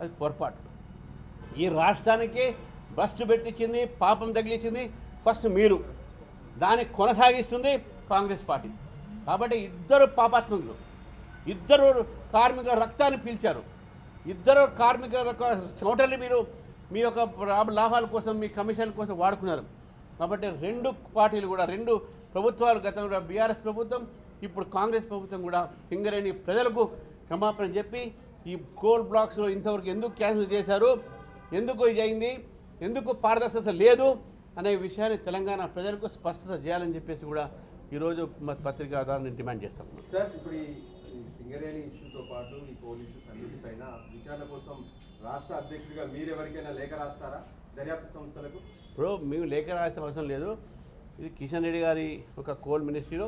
అది పొరపాటు. ఈ రాష్ట్రానికి భ్రష్టు పెట్టించింది పాపం తగిలించింది ఫస్ట్ మీరు. దాన్ని కొనసాగిస్తుంది కాంగ్రెస్ పార్టీ. కాబట్టి ఇద్దరు పాపాత్మకులు ఇద్దరు కార్మిక రక్తాన్ని పీల్చారు. ఇద్దరు కార్మిక రక- మీరు మీ యొక్క లాభ- లాభాల కోసం మీ కమిషన్ కోసం వాడుకున్నారు. కాబట్టి రెండు పార్టీలు కూడా రెండు ప్రభుత్వాలు గతంలో బీఆర్ఎస్ ప్రభుత్వం ఇప్పుడు కాంగ్రెస్ ప్రభుత్వం కూడా సింగరేణి ప్రజలకు క్షమాపణ చెప్పి ఈ కోల్ బ్లాక్స్లో ఇంతవరకు ఎందుకు క్యాన్సిల్ చేశారు? ఎందుకు ఇది అయింది? ఎందుకు పారదర్శకత లేదు? అనే విషయాన్ని తెలంగాణ ప్రజలకు స్పష్టత చేయాలని చెప్పేసి కూడా ఈరోజు మా పత్రికా ద్వారా నేను డిమాండ్ చేస్తాను సార్ ఇప్పుడు సింగరేణి ఇష్యూతో పాటు ఈ కోల్ ఇష్యూస్ అన్నిటిపైన విచారణ కోసం రాష్ట్ర అధ్యక్షుడిగా మీరు ఎవరికైనా లేఖ రాస్తారా దర్యాప్తు సంస్థలకు? ఇప్పుడు మేము లేఖ రాసిన అవసరం లేదు. ఇది కిషన్ రెడ్డి గారి ఒక కోల్ మినిస్ట్రీలో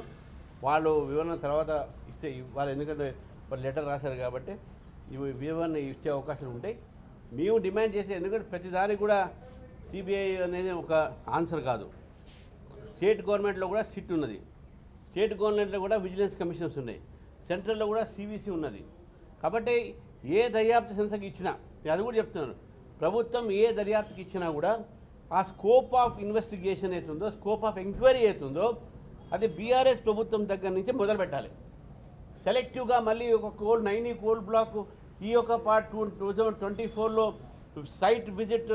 వాళ్ళు వివరణ తర్వాత ఇస్తే వాళ్ళు ఎందుకంటే వాళ్ళు లెటర్ రాశారు కాబట్టి వివరణ ఇచ్చే అవకాశాలు ఉంటాయి మేము డిమాండ్ చేసే ఎందుకంటే ప్రతిదానికి కూడా సిబిఐ అనేది ఒక ఆన్సర్ కాదు. స్టేట్ గవర్నమెంట్లో కూడా సిట్ ఉన్నది. స్టేట్ గవర్నమెంట్లో కూడా విజిలెన్స్ కమిషన్స్ ఉన్నాయి. సెంట్రల్లో కూడా సిబిసి ఉన్నది. కాబట్టి ఏ దర్యాప్తు సంస్థకి ఇచ్చినా అది కూడా చెప్తున్నాను ప్రభుత్వం ఏ దర్యాప్తుకి ఇచ్చినా కూడా ఆ స్కోప్ ఆఫ్ ఇన్వెస్టిగేషన్ అవుతుందో స్కోప్ ఆఫ్ ఎంక్వైరీ అవుతుందో అది బీఆర్ఎస్ ప్రభుత్వం దగ్గర నుంచి మొదలు పెట్టాలి సెలెక్టివ్గా మళ్ళీ ఒక కోల్ నైనీ కోల్ బ్లాక్ ఈ యొక్క part two two thousand twenty ఫోర్లో సైట్ విజిట్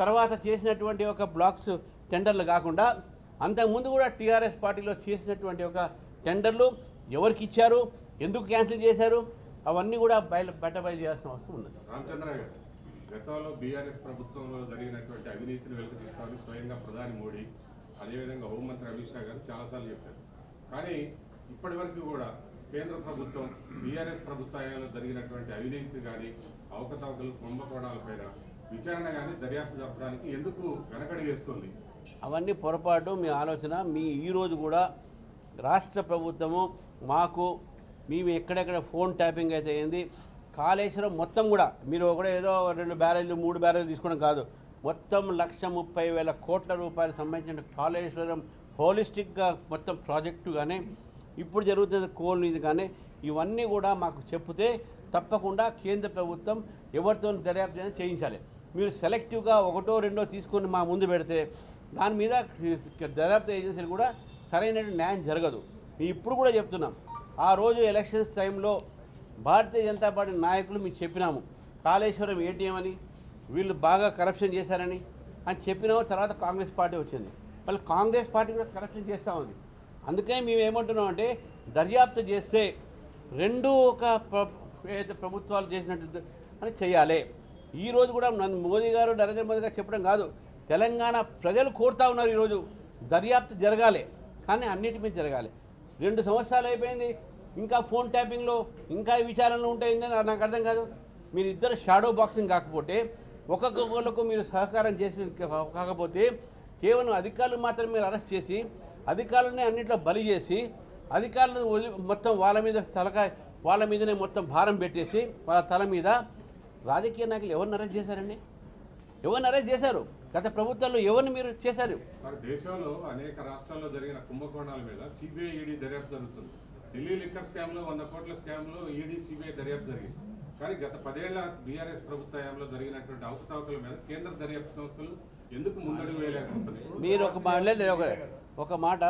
తర్వాత చేసినటువంటి ఒక బ్లాక్స్ టెండర్లు కాకుండా అంతకుముందు కూడా టీఆర్ఎస్ పార్టీలో చేసినటువంటి ఒక టెండర్లు ఎవరికి ఇచ్చారు ఎందుకు క్యాన్సిల్ చేశారు అవన్నీ కూడా బయట బయట బయట చేయాల్సిన అవసరం ఉన్నది. గతంలో బీఆర్ఎస్ ప్రభుత్వంలో జరిగినటువంటి అవినీతిని వెలుగు తీసుకోవాలని స్వయంగా ప్రధాని మోడీ అదేవిధంగా హోంమంత్రి అమిత్ షా గారు చాలాసార్లు చెప్పారు. కానీ ఇప్పటి వరకు కూడా కేంద్ర ప్రభుత్వం బీఆర్ఎస్ ప్రభుత్వాలలో జరిగినటువంటి అవినీతి కానీ అవకతవకలు కుంభకోణాల పైన విచారణ కానీ దర్యాప్తు జరపడానికి ఎందుకు వెనకడిగేస్తుంది? అవన్నీ పొరపాటు మీ ఆలోచన. మీ ఈరోజు కూడా రాష్ట్ర ప్రభుత్వము మాకు మేము ఎక్కడెక్కడ ఫోన్ ట్యాపింగ్ అయితే అయింది కాళేశ్వరం మొత్తం కూడా మీరు ఒకటే ఏదో రెండు బ్యారేజ్లు మూడు బ్యారేజ్లు తీసుకోవడం కాదు. మొత్తం లక్ష ముప్పై వేల కోట్ల రూపాయలకు సంబంధించిన కాళేశ్వరం హోలిస్టిక్గా మొత్తం ప్రాజెక్టు కానీ ఇప్పుడు జరుగుతున్న కోల్ ఇది కానీ ఇవన్నీ కూడా మాకు చెప్తే తప్పకుండా కేంద్ర ప్రభుత్వం ఎవరితో దర్యాప్తు అయినా చేయించాలి. మీరు సెలెక్టివ్గా ఒకటో రెండో తీసుకొని మా ముందు పెడితే దాని మీద దర్యాప్తు ఏజెన్సీలు కూడా సరైన న్యాయం జరగదు. ఇప్పుడు కూడా చెప్తున్నాం ఆ రోజు ఎలక్షన్స్ టైంలో భారతీయ జనతా పార్టీ నాయకులు మేము చెప్పినాము కాళేశ్వరం ఏటీఎం అని వీళ్ళు బాగా కరప్షన్ చేశారని అని చెప్పినాము తర్వాత కాంగ్రెస్ పార్టీ వచ్చింది. మళ్ళీ కాంగ్రెస్ పార్టీ కూడా కరప్షన్ చేస్తూ ఉంది. అందుకని మేము ఏమంటున్నాం అంటే దర్యాప్తు చేస్తే రెండు ఒక ప్రభుత్వాలు చేసినట్టు అని చేయాలి ఈరోజు కూడా నన్ను మోదీ గారు నరేంద్ర మోదీ గారు చెప్పడం కాదు. తెలంగాణ ప్రజలు కోరుతా ఉన్నారు ఈరోజు దర్యాప్తు జరగాలి. కానీ అన్నిటి మీద జరగాలి. రెండు సంవత్సరాలు అయిపోయింది. ఇంకా ఫోన్ ట్యాపింగ్లో ఇంకా విచారణలు ఉంటాయిందని నాకు అర్థం కాదు. మీరు ఇద్దరు షాడో బాక్సింగ్ కాకపోతే ఒక్కొక్కరికి మీరు సహకారం చేసి కాకపోతే కేవలం అధికారులు మాత్రం మీరు అరెస్ట్ చేసి అధికారులని అన్నింటిలో బలి చేసి అధికారులను మొత్తం వాళ్ళ మీద తలకాయ వాళ్ళ మీదనే మొత్తం భారం పెట్టేసి వాళ్ళ తల మీద రాజకీయ నాయకులు ఎవరిని అరెస్ట్ చేశారండి? ఎవరిని అరెస్ట్ చేశారు? గత ప్రభుత్వంలో ఎవరిని మీరు చేశారు? దేశంలో అనేక రాష్ట్రాల్లో జరిగిన కుంభకోణాల మీద సిబిఐ ఈడీ దర్యాప్తు జరుగుతుంది. ఢిల్లీ లిక్కర్ స్కామ్లో వంద కోట్ల స్కామ్లో ఈడీ సిబిఐ దర్యాప్తు జరిగింది. కానీ గత పదేళ్ళ బీఆర్ఎస్ ప్రభుత్వ హయాంలో జరిగినటువంటి అవకతవకల మీద కేంద్ర దర్యాప్తు సంస్థలు ఎందుకు ముందడుగు వేయలేకపోతున్నాయి? మీరు ఒక ఒక మాట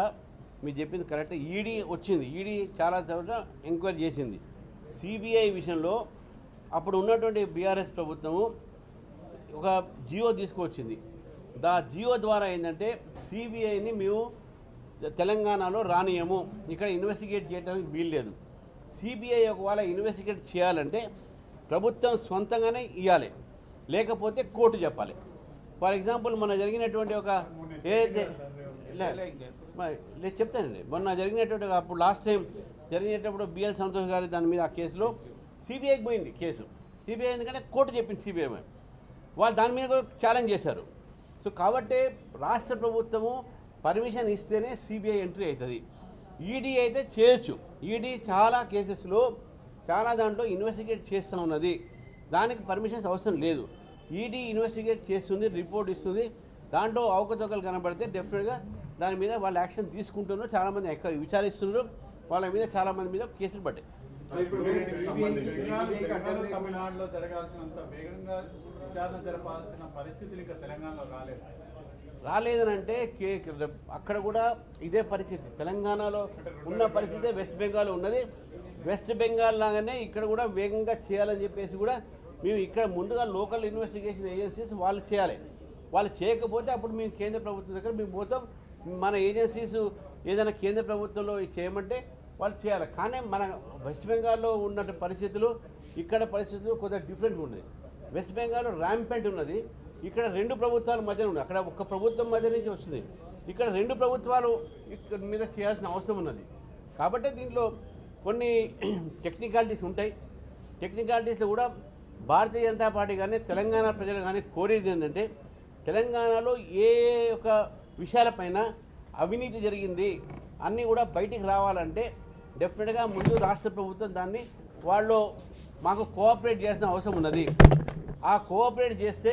మీరు చెప్పింది కరెక్ట్. ఈడీ వచ్చింది. ఈడీ చాలా తర్వాత ఎంక్వైరీ చేసింది. సిబిఐ విషయంలో అప్పుడు ఉన్నటువంటి బీఆర్ఎస్ ప్రభుత్వము ఒక జియో తీసుకువచ్చింది దా జియో ద్వారా ఏంటంటే సిబిఐని మేము తెలంగాణలో రానియము. ఇక్కడ ఇన్వెస్టిగేట్ చేయడానికి వీల్లేదు. సిబిఐ ఒకవేళ ఇన్వెస్టిగేట్ చేయాలంటే ప్రభుత్వం సొంతంగానే ఇవ్వాలి లేకపోతే కోర్టు చెప్పాలి. ఫర్ ఎగ్జాంపుల్ మన జరిగినటువంటి ఒక ఏదైతే లేదు చెప్తానండి. మొన్న జరిగినటువంటి అప్పుడు లాస్ట్ టైం జరిగినప్పుడు బిఎల్ సంతోష్ గారి దాని మీద ఆ కేసులో సిబిఐకి పోయింది కేసు. సిబిఐ ఎందుకంటే కోర్టు చెప్పింది సిబిఐ వాళ్ళు దాని మీద ఛాలెంజ్ చేశారు. సో కాబట్టి రాష్ట్ర ప్రభుత్వము పర్మిషన్ ఇస్తేనే సిబిఐ ఎంట్రీ అవుతుంది. ఈడీ అయితే చేయొచ్చు. ఈడీ చాలా కేసెస్లో చాలా దాంట్లో ఇన్వెస్టిగేట్ చేస్తూ ఉన్నది. దానికి పర్మిషన్స్ అవసరం లేదు. ఈడీ ఇన్వెస్టిగేట్ చేస్తుంది రిపోర్ట్ ఇస్తుంది. దాంట్లో అవకతవకలు కనబడితే డెఫినెట్గా దాని మీద వాళ్ళు యాక్షన్ తీసుకుంటున్నారు చాలామంది ఎక్క విచారిస్తున్నారు. వాళ్ళ మీద చాలామంది మీద కేసులు పడ్డాయి. ఇప్పుడు సింగరేణికి CBI సంబంధించి తెలంగాణ CBI తెలంగాణ కట్టడి- తమిళనాడులో జరగాల్సినంత వేగంగా విచారణ జరపాల్సిన పరిస్థితులు ఇంకా తెలంగాణలో రాలేదు? రాలేదనంటే కే అక్కడ కూడా ఇదే పరిస్థితి. తెలంగాణలో ఉన్న పరిస్థితి వెస్ట్ బెంగాల్ ఉన్నది. వెస్ట్ బెంగాల్ లాగానే ఇక్కడ కూడా వేగంగా చేయాలని చెప్పేసి కూడా మేము ఇక్కడ ముందుగా లోకల్ ఇన్వెస్టిగేషన్ ఏజెన్సీస్ వాళ్ళు చేయాలి. వాళ్ళు చేయకపోతే అప్పుడు మేము కేంద్ర ప్రభుత్వం దగ్గర మేము పోతాం. మన ఏజెన్సీస్ ఏదైనా కేంద్ర ప్రభుత్వంలో ఇది చేయమంటే వాళ్ళు చేయాలి. కానీ మన వెస్ట్ బెంగాల్లో ఉన్న పరిస్థితులు ఇక్కడ పరిస్థితులు కొద్దిగా డిఫరెంట్ ఉన్నది. వెస్ట్ బెంగాల్లో ర్యాంపెంట్ ఉన్నది. ఇక్కడ రెండు ప్రభుత్వాల మధ్య ఉంది అక్కడ ఒక ప్రభుత్వం మధ్య నుంచి వస్తుంది. ఇక్కడ రెండు ప్రభుత్వాలు ఇక్కడ మీద చేయాల్సిన అవసరం ఉన్నది. కాబట్టి దీంట్లో కొన్ని టెక్నికాలిటీస్ ఉంటాయి. టెక్నికాలిటీస్ కూడా భారతీయ జనతా పార్టీ కానీ తెలంగాణ ప్రజలు కానీ కోరేది ఏంటంటే తెలంగాణలో ఏ ఒక విషయాలపైన అవినీతి జరిగింది. అన్నీ కూడా బయటికి రావాలంటే డెఫినెట్గా ముందు రాష్ట్ర ప్రభుత్వం దాన్ని వాళ్ళు మాకు కోఆపరేట్ చేసిన అవసరం ఉన్నది. ఆ కోఆపరేట్ చేస్తే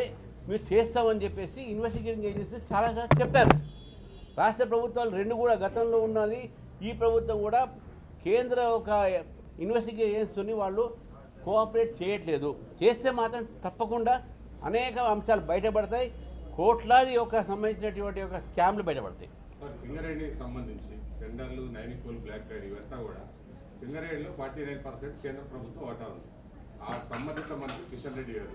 మీరు చేస్తామని చెప్పేసి ఇన్వెస్టిగేటింగ్ ఏజెన్సీ చాలా చెప్పారు. రాష్ట్ర ప్రభుత్వాలు రెండు కూడా గతంలో ఉన్నది. ఈ ప్రభుత్వం కూడా కేంద్ర ఒక ఇన్వెస్టిగేషన్ ఏజెన్సీని వాళ్ళు కోఆపరేట్ చేయట్లేదు. చేస్తే మాత్రం తప్పకుండా అనేక అంశాలు బయటపడతాయి. కోట్లాది ఒక సంబంధించినటువంటి ఒక స్కామ్లు బయటపడతాయి. సింగరేణికి సంబంధించి టెండర్లు నైనికోల్ బ్లాక్ డైరీ ఇవంతా కూడా సింగరేణిలో ఫార్టీ నైన్ పర్సెంట్ కేంద్ర ప్రభుత్వం వాటా ఉంది. ఆ సంబంధిత మంత్రి కిషన్ రెడ్డి గారు